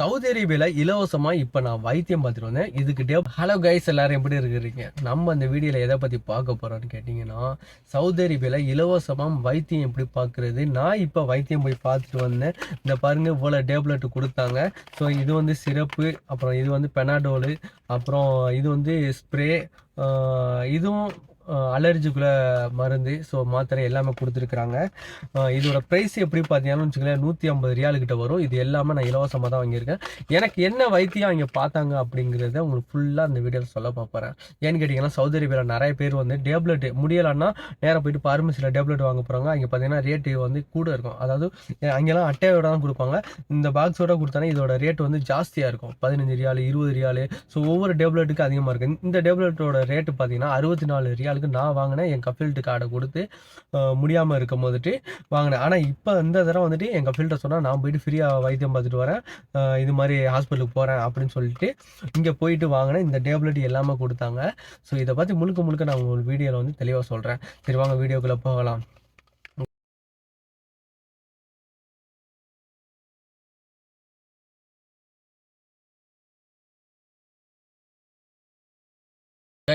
Saudi அரேபியாவில் இலவசமாக இப்போ நான் வைத்தியம் பார்த்துட்டு வந்தேன். இதுக்கு டே ஹலோ கைஸ் எல்லாரும் எப்படி இருக்கிறீங்க? நம்ம இந்த வீடியோவில் எதை பற்றி பார்க்க போகிறோம்னு கேட்டிங்கன்னா சவுதி அரேபியாவில் இலவசமாக வைத்தியம் எப்படி பார்க்குறது? நான் இப்போ வைத்தியம் போய் பார்த்துட்டு வந்தேன். இந்த பாருங்க இவ்வளோ டேப்லெட் கொடுத்தாங்க. ஸோ இது வந்து சிறப்பு அப்புறம் இது வந்து பெனாடோலு அப்புறம் இது வந்து ஸ்ப்ரே இதுவும் அலர்ஜிக்குள்ள மருந்து ஸோ மாத்திரை எல்லாமே கொடுத்துருக்குறாங்க. இதோட ப்ரைஸ் எப்படி பார்த்தீங்கன்னு வச்சுக்கோங்களேன் நூற்றி ஐம்பது ரியாலுக்கிட்ட வரும். இது எல்லாமே நான் இலவசமாக தான் வாங்கியிருக்கேன். எனக்கு என்ன வைத்தியம் அங்கே பார்த்தாங்க அப்படிங்கிறத உங்களுக்கு ஃபுல்லாக அந்த வீடியோவில் சொல்ல பார்ப்பறேன் ஏன்னு கேட்டிங்கன்னா சவுதி அரேபியாவில் நிறைய பேர் வந்து டேப்லெட் முடியலைன்னா நேராக போயிட்டு பார்மசியில் டேப்லெட் வாங்க போகிறாங்க அங்கே பார்த்தீங்கன்னா ரேட்டு வந்து கூட இருக்கும். அதாவது அங்கெல்லாம் அட்டையோட தான் கொடுப்பாங்க. இந்த பாக்ஸோட கொடுத்தானே இதோட ரேட் வந்து ஜாஸ்தியாக இருக்கும். பதினஞ்சு ரியாலு இருபது ரியாலு. ஸோ ஒவ்வொரு டேப்லெட்டுக்கு அதிகமாக இருக்குது இந்த டேப்லெட்டோட ரேட்டு பார்த்தீங்கன்னா அறுபத்தி நாலு ரியாலுக்கு நான் வாங்கினேன். என் கஃபீல்டு கார்டை கொடுத்து முடியாமல் இருக்கும் போதுட்டு வாங்கினேன். ஆனால் இப்போ இந்த தடவை வந்துட்டு என் கஃபில்ட்ட சொன்னால் நான் போயிட்டு ஃப்ரீயாக வைத்தியம் பார்த்துட்டு வரேன். இது மாதிரி ஹாஸ்பிட்டலுக்கு போகிறேன் அப்படின்னு சொல்லிட்டு இங்கே போயிட்டு வாங்கினேன். இந்த டேப்லெட் எல்லாமே கொடுத்தாங்க. ஸோ இதை பற்றி முழுக்க முழுக்க நான் உங்களுக்கு வீடியோவில் வந்து தெளிவாக சொல்கிறேன் சரி வாங்க வீடியோக்குள்ளே போகலாம்.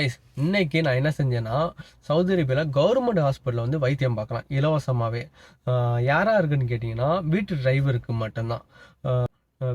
கைஸ் இன்னைக்கு நான் என்ன செஞ்சேன்னா சவுதி அரேபியாவில் கவர்மெண்ட் ஹாஸ்பிட்டலில் வந்து வைத்தியம் பார்க்கலாம் இலவசமாகவே யாராக இருக்குன்னு கேட்டிங்கன்னா வீட்டு டிரைவருக்கு மட்டும்தான்.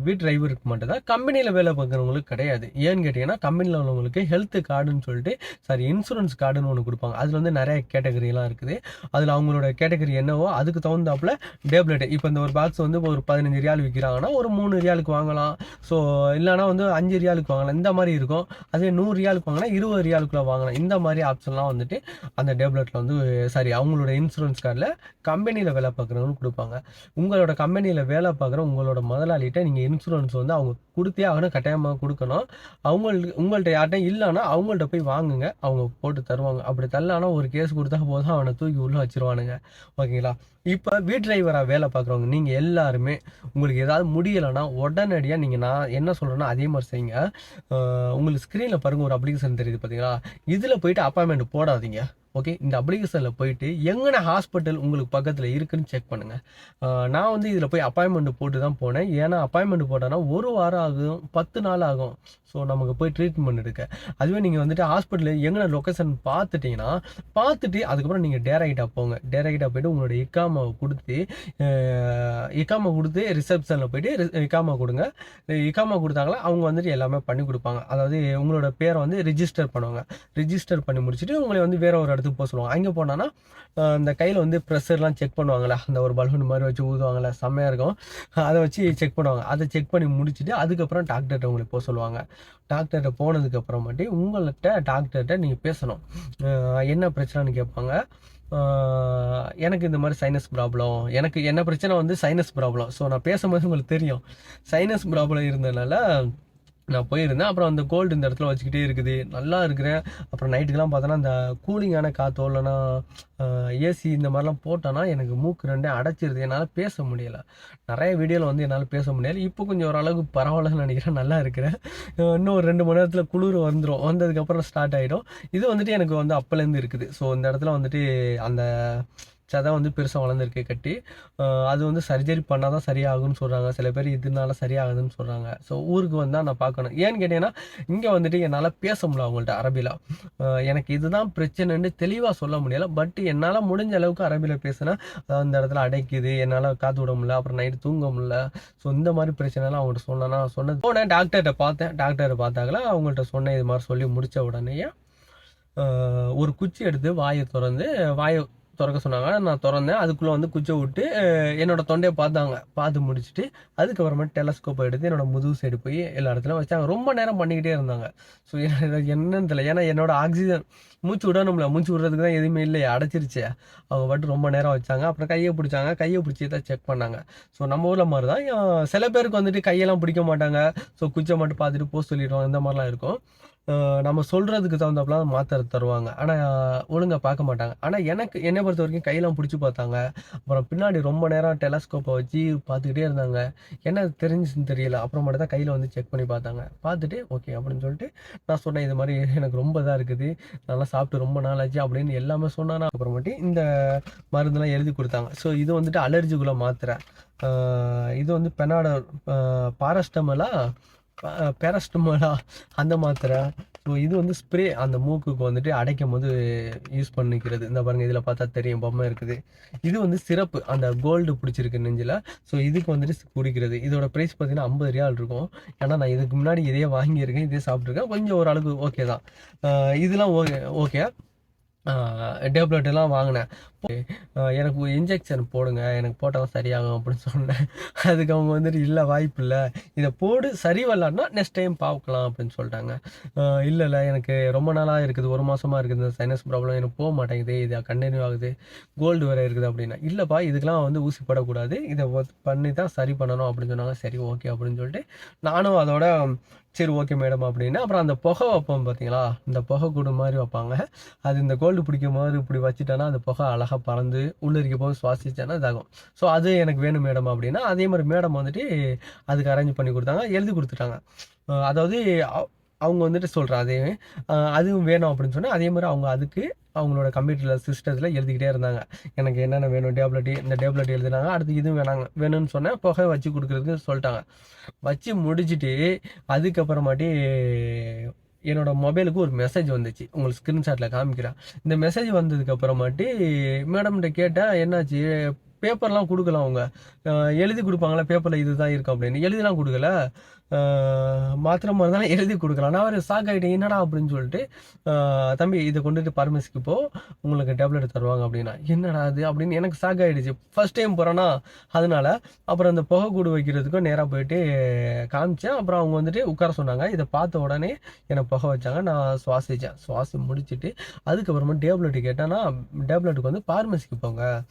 வீட் டிரைவருக்கு மட்டும் தான் மட்டும்தான். கம்பெனியில் வேலை பார்க்குறவங்களுக்கு கிடையாது. ஏன்னு கேட்டிங்கன்னா கம்பெனியில் உள்ளவங்களுக்கு ஹெல்த் கார்டுன்னு சொல்லிட்டு சாரி இன்சூரன்ஸ் கார்டுன்னு ஒன்று கொடுப்பாங்க. அதில் வந்து நிறைய கேட்டகரிலாம் இருக்குது. அதில் அவங்களோட கேட்டகரி என்னவோ அதுக்கு தகுந்தாப்புல டேப்லெட் இப்போ இந்த ஒரு பாக்ஸ் வந்து ஒரு பதினஞ்சு ரியால் விற்கிறாங்கன்னா ஒரு மூணு ரியாலுக்கு வாங்கலாம். ஸோ இல்லைனா வந்து அஞ்சு ரியாலுக்கு வாங்கலாம். இந்த மாதிரி இருக்கும். அதே நூறு ரியாலுக்கு வாங்கினா இருபது ரியாலுக்குள்ளே வாங்கலாம். இந்த மாதிரி ஆப்ஷன்லாம் வந்துட்டு அந்த டேப்லெட்டில் வந்து சாரி அவங்களோட இன்சூரன்ஸ் கார்டில் கம்பெனியில் வேலை பார்க்குறவங்களுக்கு கொடுப்பாங்க. உங்களோட கம்பெனியில் வேலை பார்க்குற உங்களோட முதலாளிகிட்ட நீங்கள் இன்சூரன்ஸ் வந்து அவங்க கொடுத்தே ஆகணும் கட்டாயமாக கொடுக்கணும். அவங்கள்ட்ட உங்கள்கிட்ட யார்ட்டையும் இல்லைன்னா அவங்கள்ட்ட போய் வாங்குங்க. அவங்க போட்டு தருவாங்க. அப்படி தரலான்னா ஒரு கேஸ் கொடுத்தா போதும். அவனை தூக்கி உள்ளே வச்சிருவானுங்க. ஓகேங்களா? இப்போ வீட் டிரைவராக வேலை பார்க்குறவங்க நீங்கள் எல்லாருமே உங்களுக்கு ஏதாவது முடியலைன்னா உடனடியாக நீங்கள் நான் என்ன சொல்கிறேன்னா அதே மாதிரி செய்யுங்க. உங்களுக்கு ஸ்க்ரீனில் பாருங்க ஒரு அப்ளிகேஷன் தெரியுது பார்த்தீங்களா இதில் போயிட்டு அப்பாயின்மெண்ட் போடாதீங்க. ஓகே இந்த அப்ளிகேஷனில் போயிட்டு எங்கன ஹாஸ்பிட்டல் உங்களுக்கு பக்கத்தில் இருக்குன்னு செக் பண்ணுங்கள் நான் வந்து இதில் போய் அப்பாயின்மெண்ட் போட்டு தான் போனேன். ஏன்னா அப்பாயின்மெண்ட் போட்டோன்னா ஒரு வாரம் ஆகும் பத்து நாள் ஆகும். ஸோ நமக்கு போய் ட்ரீட்மெண்ட் எடுக்க. அதுவே நீங்கள் வந்துட்டு ஹாஸ்பிட்டலில் எங்கன லொக்கேஷன் பார்த்துட்டிங்கன்னா பார்த்துட்டு அதுக்கப்புறம் நீங்கள் டேரக்டாக போங்க. டேரக்டாக போயிட்டு உங்களோட இக்காமாவை கொடுத்து இக்காமா கொடுத்து ரிசப்ஷனில் போயிட்டு ரி- இக்காமா கொடுங்க. இக்காமா கொடுத்தாங்களா அவங்க வந்துட்டு எல்லாமே பண்ணி கொடுப்பாங்க. அதாவது உங்களோட பேரை வந்து ரிஜிஸ்டர் பண்ணுவாங்க. ரிஜிஸ்டர் பண்ணி முடிச்சுட்டு உங்களை வந்து வேற ஒரு இடத்துக்கு போக சொல்லுவாங்க. அங்கே போனான்னா அந்த இந்த கையில் வந்து ப்ரெஷர்லாம் செக் பண்ணுவாங்களே அந்த ஒரு பலூன் மாதிரி வச்சு ஊதுவாங்கல்ல. செம்மையாக இருக்கும். அதை வச்சு செக் பண்ணுவாங்க. அதை செக் பண்ணி முடிச்சுட்டு அதுக்கப்புறம் டாக்டர்கிட்ட உங்களை போக சொல்லுவாங்க. டாக்டர்கிட்ட போனதுக்கப்புறமாட்டி உங்கள்கிட்ட டாக்டர்கிட்ட நீங்கள் பேசணும். என்ன பிரச்சனைன்னு கேட்பாங்க. எனக்கு இந்த மாதிரி சைனஸ் ப்ராப்ளம் எனக்கு என்ன பிரச்சனை வந்து சைனஸ் ப்ராப்ளம் ஸோ நான் பேசும்போது உங்களுக்கு தெரியும். சைனஸ் ப்ராப்ளம் இருந்ததுனால நான் போயிருந்தேன். அப்புறம் அந்த கோல்டு இந்த இடத்துல வச்சுக்கிட்டே இருக்குது. நல்லா இருக்கிறேன் அப்புறம் நைட்டுக்கெலாம் பார்த்தோன்னா அந்த கூலிங்கான காற்றோ இல்லைன்னா ஏசி இந்த மாதிரிலாம் போட்டோன்னா எனக்கு மூக்கு ரெண்டே அடைச்சிருது. என்னால் பேச முடியலை. நிறைய வீடியோவில் வந்து என்னால் பேச முடியல. இப்போ கொஞ்சம் ஓரளவுக்கு பரவாயில்லன்னு நினைக்கிறேன். நல்லா இருக்கிறேன். இன்னும் ஒரு ரெண்டு மணி நேரத்தில் குளிர் வந்துடும் வந்ததுக்கப்புறம் ஸ்டார்ட் ஆகிடும் இது வந்துட்டு எனக்கு வந்து அப்போலேருந்து இருக்குது. ஸோ இந்த இடத்துல வந்துட்டு அந்த சதை வந்து பெருசாக வளர்ந்துருக்கு கட்டி அது வந்து சர்ஜரி பண்ணால் தான் சரியாகும்னு சொல்கிறாங்க சில பேர் இதனால சரியாகுதுன்னு சொல்கிறாங்க ஸோ ஊருக்கு வந்தால் நான் பார்க்கணும். ஏன்னு கேட்டீங்கன்னா இங்கே வந்துட்டு என்னால் பேச முடியல அவங்கள்ட்ட அரபியில் எனக்கு இதுதான் பிரச்சனைன்னு தெளிவாக சொல்ல முடியலை. பட் என்னால் முடிஞ்ச அளவுக்கு அரபியில் பேசுனா அந்த இடத்துல அடைக்குது. என்னால் காத்து விட முடியல. அப்புறம் நைட்டு தூங்க முடியல. ஸோ இந்த மாதிரி பிரச்சனைலாம் அவங்கள்ட்ட சொன்னேன்னா சொன்னது போனேன். டாக்டர்கிட்ட பார்த்தேன். டாக்டரை பார்த்தாங்களா அவங்கள்ட்ட சொன்னேன் இது மாதிரி சொல்லி முடித்த உடனேயே ஒரு குச்சி எடுத்து வாயை திறந்து வாயை திறக்க சொன்னாங்க. நான் திறந்தேன். அதுக்குள்ளே வந்து குச்சை விட்டு என்னோட தொண்டையை பார்த்தாங்க. பார்த்து முடிச்சுட்டு அதுக்கப்புறமேட்டு டெலஸ்கோப்பை எடுத்து என்னோட முதுகு சைடு போய் எல்லா இடத்துலையும் வச்சாங்க. ரொம்ப நேரம் பண்ணிக்கிட்டே இருந்தாங்க. ஸோ என்னன்னு தெரியல. ஏன்னா என்னோட ஆக்சிஜன் மூச்சு விடணும்ல. மூச்சு விடுறதுக்கு தான் எதுவுமே இல்லையே. அடைச்சிருச்சு. அவங்க பாட்டு ரொம்ப நேரம் வச்சாங்க. அப்புறம் கையை பிடிச்சாங்க. கையை பிடிச்சி தான் செக் பண்ணாங்க. ஸோ நம்ம ஊரில் மாதிரி தான் சில பேருக்கு வந்துட்டு கையெல்லாம் பிடிக்க மாட்டாங்க. ஸோ குச்சை மட்டும் பார்த்துட்டு போஸ்ட் சொல்லிடுவாங்க. இந்த மாதிரிலாம் இருக்கும். நம்ம சொல்கிறதுக்கு தகுந்தாப்புல மாத்திரை தருவாங்க. ஆனால் ஒழுங்காக பார்க்க மாட்டாங்க. ஆனால் எனக்கு என்னை பொறுத்த வரைக்கும் கையெல்லாம் பிடிச்சி பார்த்தாங்க. அப்புறம் பின்னாடி ரொம்ப நேரம் டெலஸ்கோப்பை வச்சு பார்த்துக்கிட்டே இருந்தாங்க. என்ன தெரிஞ்சுன்னு தெரியல. அப்புறம் மட்டும் தான் கையில் வந்து செக் பண்ணி பார்த்தாங்க. பார்த்துட்டு ஓகே அப்படின்னு சொல்லிட்டு நான் சொன்னேன் இது மாதிரி எனக்கு ரொம்ப இதாக இருக்குது. நல்லா சாப்பிட்டு ரொம்ப நாள் ஆச்சு அப்படின்னு எல்லாமே சொன்னானா அப்புறமேட்டு இந்த மருந்தெல்லாம் எழுதி கொடுத்தாங்க. ஸோ இது வந்துட்டு அலர்ஜிக்குள்ள மாத்திரை. இது வந்து பெனாடோ பாரஸ்டமெல்லாம் பேரஸ்டமலா அந்த மாத்திரை. ஸோ இது வந்து ஸ்ப்ரே அந்த மூக்குக்கு வந்துட்டு அடைக்கும் போது யூஸ் பண்ணிக்கிறது. இந்த பாருங்கள் இதில் பார்த்தா தெரியும் பொம்மை இருக்குது. இது வந்து சிறப்பு. அந்த கோல்டு பிடிச்சிருக்கு நெஞ்சில். ஸோ இதுக்கு வந்துட்டு குடிக்கிறது. இதோட ப்ரைஸ் பார்த்தீங்கன்னா ஐம்பது ரியால் இருக்கும். ஏன்னா நான் இதுக்கு முன்னாடி இதையே வாங்கியிருக்கேன் இதே சாப்பிட்ருக்கேன் கொஞ்சம் ஓரளவுக்கு ஓகே தான். இதெல்லாம் ஓகே ஓகே டேப்லெட் எல்லாம் வாங்கினேன். ஆஹ் எனக்கு இன்ஜெக்ஷன் போடுங்க எனக்கு போட்டால் சரியாகும் அப்படின்னு சொன்னேன். அதுக்கு அவங்க வந்துட்டு இல்லை வாய்ப்பு இல்லை. இதை போடு சரி வரலான்னா நெக்ஸ்ட் டைம் பார்க்கலாம் அப்படின்னு சொல்லிட்டாங்க. இல்லை இல்லை எனக்கு ரொம்ப நாளாக இருக்குது ஒரு மாதமாக இருக்குது. இந்த சைனஸ் ப்ராப்ளம் எனக்கு போக மாட்டேங்குது. இது கண்டினியூ ஆகுது. கோல்டு வேறு இருக்குது அப்படின்னா. இல்லைப்பா இதுக்கெல்லாம் வந்து ஊசி படக்கூடாது. இதை பண்ணி தான் சரி பண்ணணும் அப்படின்னு சொன்னாங்க. சரி ஓகே அப்படின்னு சொல்லிட்டு நானும் அதோட சரி ஓகே மேடம் அப்படின்னு. அப்புறம் அந்த புகை வைப்போம் பார்த்தீங்களா இந்த புகை கூடு மாதிரி வைப்பாங்க. அது இந்த கோல்டு பிடிக்கும் மாதிரி இப்படி வச்சுட்டோன்னா அந்த புகை அழகாக பறந்து உள்ளிருக்க போக சுவாசிச்சேன்னா இதாகும். ஸோ அது எனக்கு வேணும் மேடம் அப்படின்னா அதே மாதிரி மேடம் வந்துட்டு அதுக்கு அரேஞ்ச் பண்ணி கொடுத்தாங்க எழுதி கொடுத்துட்டாங்க. அதாவது அவங்க வந்துட்டு சொல்கிறேன் அதே அதுவும் வேணும் அப்படின்னு சொன்னால் அதே மாதிரி அவங்க அதுக்கு அவங்களோட கம்ப்யூட்டரில் சிஸ்டத்தில் எழுதிக்கிட்டே இருந்தாங்க. எனக்கு என்னென்ன வேணும் டேப்லெட் இந்த டேப்லெட் எழுதினாங்க அடுத்து இதுவும் வேணாங்க வேணும்னு சொன்னேன் புகை வச்சு கொடுக்குறதுக்கு சொல்லிட்டாங்க. வச்சு முடிச்சுட்டு அதுக்கப்புறமாட்டி என்னோட மொபைலுக்கு ஒரு மெசேஜ் வந்துச்சு. உங்களுக்கு ஸ்க்ரீன்ஷாட்டில் காமிக்கிறேன். இந்த மெசேஜ் வந்ததுக்கு அப்புறமாட்டி மேடம்கிட்ட கேட்டேன் என்னாச்சு? பேப்பர்லாம் கொடுக்கல அவங்க. எழுதி கொடுப்பாங்களா? பேப்பரில் இதுதான் இருக்கும் அப்படின்னு. எழுதிலாம் கொடுக்கல. அஹ் மாத்திரை எழுதி கொடுக்கலாம் நான் அவர் ஷாக் ஆகிட்டேன் என்னடா அப்படின்னு சொல்லிட்டு தம்பி இதை கொண்டுட்டு பார்மசிக்கு போ. உங்களுக்கு டேப்லெட் தருவாங்க அப்படின்னா. என்னடா அது அப்படின்னு எனக்கு ஷாக் ஆகிடுச்சு ஃபர்ஸ்ட் டைம் போகிறேன்னா அதனால அப்புறம் அந்த புகை கூடு வைக்கிறதுக்கும் நேராக போயிட்டு காமிச்சேன். அப்புறம் அவங்க வந்துட்டு உட்கார சொன்னாங்க. இதை பார்த்த உடனே என்னை புகை வச்சாங்க. நான் சுவாசித்தேன் சுவாசி முடிச்சுட்டு அதுக்கப்புறமா டேப்லெட் கேட்டேன்னா டேப்லெட்டுக்கு வந்து பார்மசிக்கு போங்க.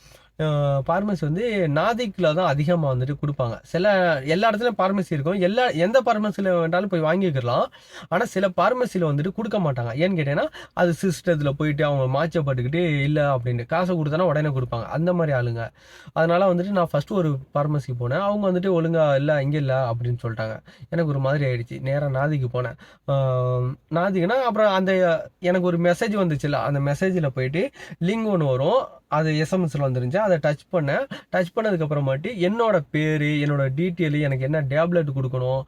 பார்மசி வந்து நாதிக்கில் தான் அதிகமாக வந்துட்டு கொடுப்பாங்க. சில எல்லா இடத்துலையும் பார்மசி இருக்கும். எல்லா எந்த பார்மசியில் வேண்டாலும் போய் வாங்கிக்கலாம் ஆனால் சில பார்மசியில் வந்துட்டு கொடுக்க மாட்டாங்க. ஏன்னு கேட்டேன்னா அது சிஸ்டத்தில் போயிட்டு அவங்க மாச்சப்பட்டுக்கிட்டு இல்லை அப்படின்ட்டு காசை கொடுத்தானா உடனே கொடுப்பாங்க. அந்த மாதிரி ஆளுங்க. அதனால் வந்துட்டு நான் ஃபஸ்ட்டு ஒரு பார்மசிக்கு போனேன். அவங்க வந்துட்டு ஒழுங்காக இல்லை இங்கே இல்லை அப்படின்னு சொல்லிட்டாங்க. எனக்கு ஒரு மாதிரி ஆயிடுச்சு. நேராக நாதிக்கு போனேன். ஆஹ் நாதிக்குன்னா அப்புறம் அந்த எனக்கு ஒரு மெசேஜ் வந்துச்சுல்ல. அந்த மெசேஜில் போயிட்டு லிங்க் ஒன்று வரும். அது எஸ்எம்எஸ்ல வந்துருந்துச்சு. அதை டச் பண்ணேன் டச் பண்ணதுக்கப்புறமாட்டி என்னோட பேர் என்னோட டீட்டெயில் எனக்கு என்ன டேப்லெட் கொடுக்கணும்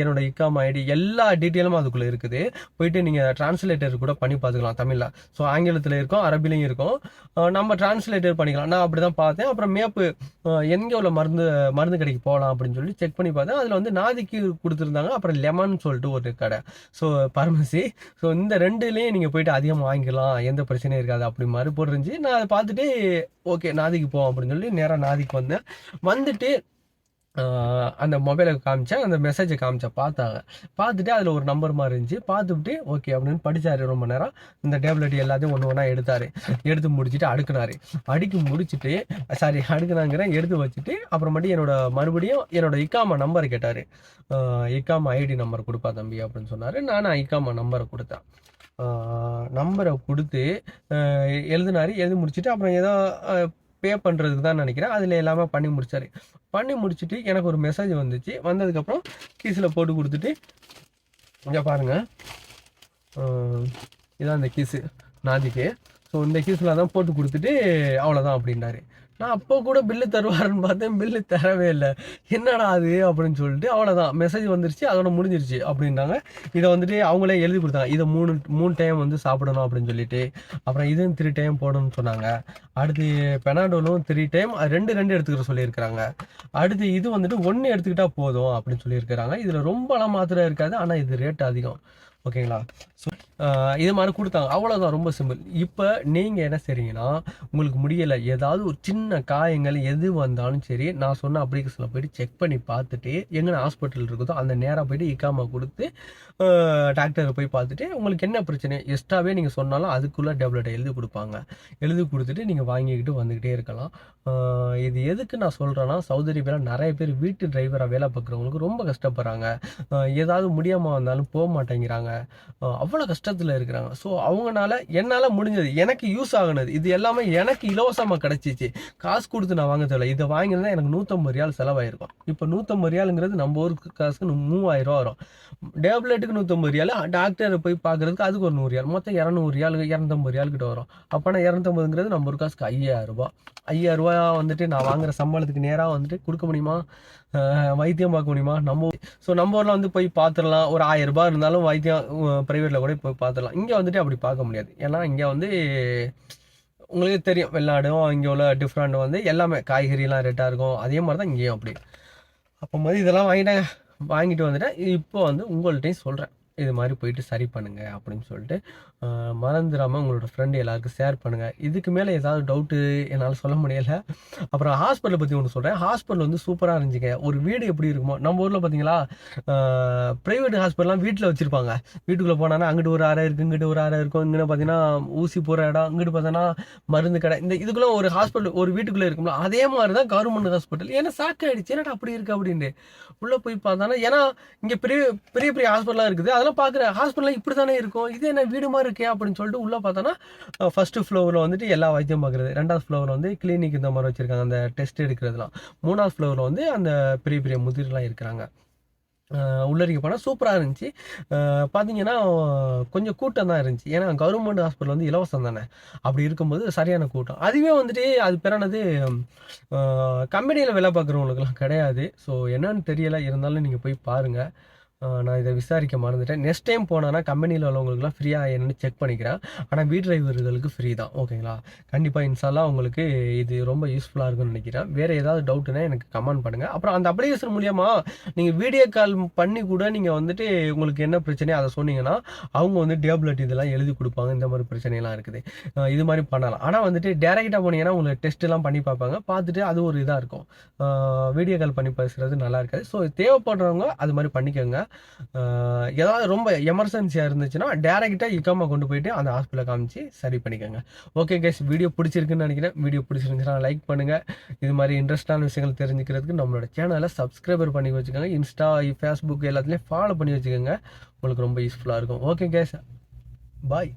என்னோட இக்காம் ஐடி எல்லா டீட்டெயிலும் அதுக்குள்ளே இருக்குது. போயிட்டு நீங்கள் டிரான்ஸ்லேட்டர் கூட பண்ணி பார்த்துக்கலாம் தமிழில். ஸோ ஆங்கிலத்தில் இருக்கும் அரபிலையும் இருக்கும். நம்ம டிரான்ஸ்லேட்டர் பண்ணிக்கலாம். நான் அப்படி தான் பார்த்தேன். அப்புறம் மேப்பு எங்கே உள்ள மருந்து மருந்து கடைக்கு போகலாம் அப்படின்னு சொல்லி செக் பண்ணி பார்த்தேன். அதில் வந்து நாதிக்கு கொடுத்துருந்தாங்க. அப்புறம் லெமன் சொல்லிட்டு ஒரு கடை. ஸோ பார்மசி ஸோ இந்த ரெண்டுலேயும் நீங்கள் போயிட்டு அதிகமாக வாங்கிக்கலாம். எந்த பிரச்சனையும் இருக்காது. அப்படி மாதிரி போட்டுருந்துச்சு. நான் அதை பார்த்துட்டு ஓகே நாதிக்கு போவோம் அப்படின்னு சொல்லி நேராக நாதிக்கு வந்தேன் வந்துட்டு அந்த மொபைலை காமிச்சேன் அந்த மெசேஜை காமிச்சேன் பார்த்தாங்க. பார்த்துட்டு அதில் ஒரு நம்பர் மாதிரி இருந்துச்சு. பார்த்துட்டு ஓகே அப்படின்னு படிச்சாரு ரொம்ப நேரம். இந்த டேப்லெட் எல்லாத்தையும் ஒன்று ஒன்றா எடுத்தார். எடுத்து முடிச்சுட்டு அடுக்குனாரு. அடுக்கி முடிச்சுட்டு சாரி அடுக்குனாங்கிறேன் எடுத்து வச்சுட்டு அப்புறமேட்டு என்னோட மறுபடியும் என்னோட இக்காமா நம்பர் கேட்டார். இக்காமா ஐடி நம்பர் கொடுப்பா தம்பி அப்படின்னு சொன்னார். நான் இக்காமா நம்பரை கொடுத்தேன். நம்பரை கொடுத்து எழுதினார் எழுதினாரு எழுதி முடிச்சுட்டு அப்புறம் ஏதோ பே பண்ணுறதுக்கு தான் நினைக்கிறேன். அதில் எல்லாமே பண்ணி முடித்தார் பண்ணி முடிச்சுட்டு எனக்கு ஒரு மெசேஜ் வந்துச்சு. வந்ததுக்கப்புறம் கீஸில் போட்டு கொடுத்துட்டு இங்கே பாருங்கள் இதான் இந்த கீஸு நாதிக்கு ஸோ இந்த கீஸில் தான் போட்டு கொடுத்துட்டு அவ்வளோதான் அப்படின்னாரு. நான் அப்போ கூட பில்லு தருவாருன்னு பார்த்தேன். பில்லு தரவே இல்லை. என்னடா அது அப்படின்னு சொல்லிட்டு அவ்வளோதான் மெசேஜ் வந்துருச்சு. அதோட முடிஞ்சிருச்சு அப்படின்னாங்க. இதை வந்துட்டு அவங்களே எழுதி கொடுத்தாங்க. இதை மூணு மூணு டைம் வந்து சாப்பிடணும் அப்படின்னு சொல்லிட்டு. அப்புறம் இதுவும் த்ரீ டைம் போடணும்னு சொன்னாங்க. அடுத்து பெனாடோலும் த்ரீ டைம் ரெண்டு ரெண்டு எடுத்துக்கிற சொல்லியிருக்கிறாங்க. அடுத்து இது வந்துட்டு ஒன்று எடுத்துக்கிட்டா போதும் அப்படின்னு சொல்லியிருக்கிறாங்க. இதில் ரொம்பலாம் மாத்திரை இருக்காது. ஆனால் இது ரேட் அதிகம். ஓகேங்களா ஸோ இது மாதிரி கொடுத்தாங்க. அவ்வளோதான் ரொம்ப சிம்பிள் இப்போ நீங்கள் என்ன செய்றீங்கன்னா உங்களுக்கு முடியலை ஏதாவது ஒரு சின்ன காயங்கள் எது வந்தாலும் சரி நான் சொன்ன அப்ளிகேஷனில் போயிட்டு செக் பண்ணி பார்த்துட்டு எங்கே ஹாஸ்பிட்டல் இருக்குதோ அந்த நேராக போயிட்டு இக்காமா கொடுத்து டாக்டரை போய் பார்த்துட்டு உங்களுக்கு என்ன பிரச்சனை? எக்ஸ்ட்ராவே நீங்கள் சொன்னாலும் அதுக்குள்ளே டேப்லெட்டை எழுதி கொடுப்பாங்க. எழுதி கொடுத்துட்டு நீங்கள் வாங்கிக்கிட்டு வந்துக்கிட்டே இருக்கலாம். இது எதுக்கு நான் சொல்கிறேன்னா சௌதரி அரேபியாவில் நிறைய பேர் வீட்டு டிரைவராக வேலை பார்க்குறவங்களுக்கு ரொம்ப கஷ்டப்படுறாங்க. ஏதாவது முடியாமல் வந்தாலும் போக மாட்டேங்கிறாங்க. அவ்வளோ கஷ்டம் கஷ்டத்தில் இருக்கிறாங்க. ஸோ அவங்கனால என்னால் முடிஞ்சது எனக்கு யூஸ் ஆகுனது இது எல்லாமே எனக்கு இலவசமாக கிடச்சிச்சு. காசு கொடுத்து நான் வாங்க தேவையில்ல. இதை வாங்கியிருந்தா எனக்கு நூற்றம்பது ரியால் செலவாயிருக்கும். இப்போ நூற்றம்பது ரியாலுங்கிறது நம்ம ஊருக்கு காசுக்கு மூவாயிரம் ரூபா வரும். டேப்லெட்டுக்கு நூற்றம்பது ரியால் டாக்டரை போய் பார்க்குறதுக்கு அதுக்கு ஒரு நூறு ரியால் மொத்தம் இரநூறு ரியால் இரநூத்தம்பது ரியால் கிட்ட வரும். அப்போனா இரநூத்தம்பதுங்கிறது நம்ம ஒரு காசுக்கு ஐயாயிரம் ரூபாய் ஐயாயிரம் ரூபாய் வந்துட்டு நான் வாங்குற சம்பளத்துக்கு நேராக வந்துட்டு கொடுக்க முடியுமா? வைத்தியம் பார்க்க முடியுமா? நம்ம ஸோ நம்ம ஊரில் வந்து போய் பார்த்துடலாம் ஒரு ஆயிரம் ரூபாய் இருந்தாலும் வைத்தியம் ப்ரைவேட்டில் கூட போய் பார்த்துடலாம் இங்கே வந்துட்டு அப்படி பார்க்க முடியாது. ஏன்னா இங்கே வந்து உங்களுக்கு தெரியும் வெளிநாடும் இங்கே உள்ள டிஃப்ரெண்ட் வந்து எல்லாமே காய்கறிலாம் ரேட்டாக இருக்கும். அதே மாதிரி தான் இங்கேயும் அப்படி. அப்போ மாதிரி இதெல்லாம் வாங்கிட்டேன் வாங்கிட்டு வந்துட்டேன். இப்போ வந்து உங்கள்கிட்டையும் சொல்கிறேன் இது மாதிரி போயிட்டு சரி பண்ணுங்கள் அப்படின்னு சொல்லிட்டு மறந்துடாமல் உங்களோட ஃப்ரெண்டு எல்லாருக்கும் ஷேர் பண்ணுங்கள் இதுக்கு மேலே ஏதாவது டவுட்டு என்னால் சொல்ல முடியலை. அப்புறம் ஹாஸ்பிட்டலை பற்றி ஒன்று சொல்கிறேன் ஹாஸ்பிட்டல் வந்து சூப்பராக இருந்துச்சுங்க. ஒரு வீடு எப்படி இருக்குமோ நம்ம ஊரில் பார்த்தீங்களா ப்ரைவேட் ஹாஸ்பிட்டல்லாம் வீட்டில் வச்சுருப்பாங்க. வீட்டுக்குள்ளே போனாங்கன்னா அங்கிட்டு ஒரு அறை இருக்குது இங்கிட்டு ஒரு அறை இருக்கும். இங்கே பார்த்தீங்கன்னா ஊசி போகிற இடம் இங்கிட்டு பார்த்தோன்னா மருந்து கடை. இந்த இதுக்குள்ளே ஒரு ஹாஸ்பிட்டல் ஒரு வீட்டுக்குள்ளே இருக்கும்ல அதே மாதிரி தான் கவர்மெண்ட் ஹாஸ்பிட்டல் ஏன்னா சாக்கு ஆகிடுச்சு என்னடா அப்படி இருக்குது அப்படின்ட்டு. உள்ளே போய் பார்த்தானா ஏன்னா இங்கே பெரிய பெரிய பெரிய ஹாஸ்பிட்டலாக இருக்குது. அதெல்லாம் பார்க்குற ஹாஸ்பிட்டலில் இப்படி தானே இருக்கும் இது என்ன வீடு மாதிரி இருக்கே அப்படின்னு சொல்லிட்டு உள்ளே பார்த்தோன்னா ஃபஸ்ட்டு ஃப்ளோரில் வந்துட்டு எல்லா வைத்தியம் பார்க்குறது ரெண்டாவது ஃப்ளோரில் வந்து கிளினிக் இந்த மாதிரி வச்சுருக்காங்க அந்த டெஸ்ட் எடுக்கிறதுலாம். மூணாவது ஃப்ளோரில் வந்து அந்த பெரிய பெரிய முதிர்லாம் இருக்கிறாங்க. உள்ளரிக்க போனால் சூப்பராக இருந்துச்சு. பார்த்தீங்கன்னா கொஞ்சம் கூட்டம் தான் இருந்துச்சு. ஏன்னா கவர்மெண்ட் ஹாஸ்பிட்டல் வந்து இலவசம் தானே. அப்படி இருக்கும்போது சரியான கூட்டம். அதுவே வந்துட்டு அது பேரானது கம்பெனியில் வேலை பார்க்குறவங்களுக்குலாம் கிடையாது. ஸோ என்னன்னு தெரியலை இருந்தாலும் நீங்கள் போய் பாருங்கள் நான் இதை விசாரிக்க மறந்துட்டேன். நெக்ஸ்ட் டைம் போனேன்னா கம்பெனியில் உள்ளவங்களுக்குலாம் ஃப்ரீயாக என்னென்னு செக் பண்ணிக்கிறேன். ஆனால் வீட் டிரைவர்களுக்கு ஃப்ரீ தான் ஓகேங்களா கண்டிப்பாக இன்ஷால்லா உங்களுக்கு இது ரொம்ப யூஸ்ஃபுல்லாக இருக்கும்னு நினைக்கிறேன். வேறு ஏதாவது டவுட்டுனா எனக்கு கமெண்ட் பண்ணுங்கள் அப்புறம் அந்த அப்ளிகேஷன் மூலியமாக நீங்கள் வீடியோ கால் பண்ணி கூட நீங்கள் வந்துட்டு உங்களுக்கு என்ன பிரச்சனையோ அதை சொன்னீங்கன்னா அவங்க வந்து டேப்லெட் இதெல்லாம் எழுதி கொடுப்பாங்க. இந்த மாதிரி பிரச்சனையெல்லாம் இருக்குது. இது மாதிரி பண்ணலாம். ஆனால் வந்துட்டு டேரெக்டாக போனீங்கன்னா உங்களுக்கு டெஸ்ட் பண்ணி பார்ப்பாங்க. பார்த்துட்டு அது ஒரு இதாக இருக்கும். வீடியோ கால் பண்ணி பேசுகிறது நல்லா இருக்காது. ஸோ தேவைப்படுறவங்க அது மாதிரி பண்ணிக்கோங்க. ஏதாவது ரொம்ப எமர்ஜென்சியாக இருந்துச்சுன்னா டேரெக்டாக இக்காமா கொண்டு போயிட்டு அந்த ஹாஸ்பிட்டலில் காமிச்சு சரி பண்ணிக்கோங்க. ஓகே கேஸ் வீடியோ பிடிச்சிருக்குன்னு நினைக்கிறேன். வீடியோ பிடிச்சிருந்துச்சுன்னா லைக் பண்ணுங்கள் இது மாதிரி இன்ட்ரெஸ்டான விஷயங்கள் தெரிஞ்சுக்கிறதுக்கு நம்மளோட சேனலை சப்ஸ்கிரைபர் பண்ணி வச்சுக்கோங்க. இன்ஸ்டா ஃபேஸ்புக் எல்லாத்துலேயும் ஃபாலோ பண்ணி வச்சுக்கோங்க. உங்களுக்கு ரொம்ப யூஸ்ஃபுல்லாக இருக்கும். ஓகே கேஸ் பாய்